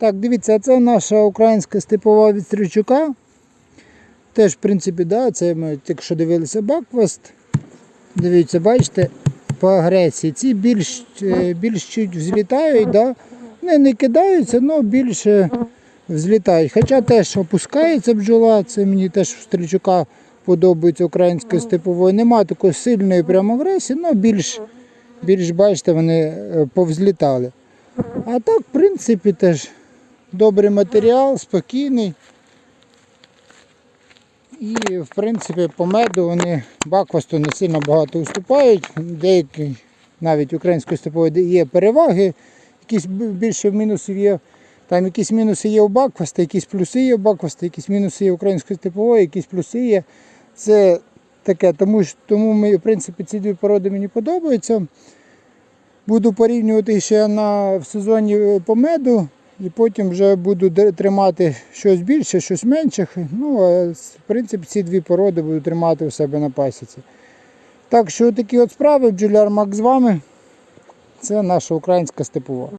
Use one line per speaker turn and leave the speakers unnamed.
Так, дивіться, це наша українська степова від Стрічука. Теж, в принципі, да, це ми тільки що дивилися Баквест. Дивіться, бачите, по агресії. Ці більш, е, більш чуть взлітають, да? не, не кидаються, але більше взлітають. Хоча теж опускається бджола, це мені теж у Стрічука подобається української степової. Нема такої сильної прямо агресії, але більш, більш бачите, вони е, повзлітали. А так, в принципі, теж добрий матеріал, спокійний. І, в принципі, по меду вони баквасту не сильно багато уступають. Деякі навіть української степової є переваги, якісь більше мінусів є. Там якісь мінуси є у бакваста, якісь плюси є у бакваста, якісь мінуси є у української степової, якісь плюси є. Це таке, тому, ж- тому ми, в принципі, ці дві породи мені подобаються. Буду порівнювати ще на, в сезоні е, по меду, і потім вже буду тримати щось більше, щось менше. Ну, а, в принципі, ці дві породи буду тримати у себе на пасіці. Так що такі от справи, бджоляр Мак з вами. Це наша українська степова.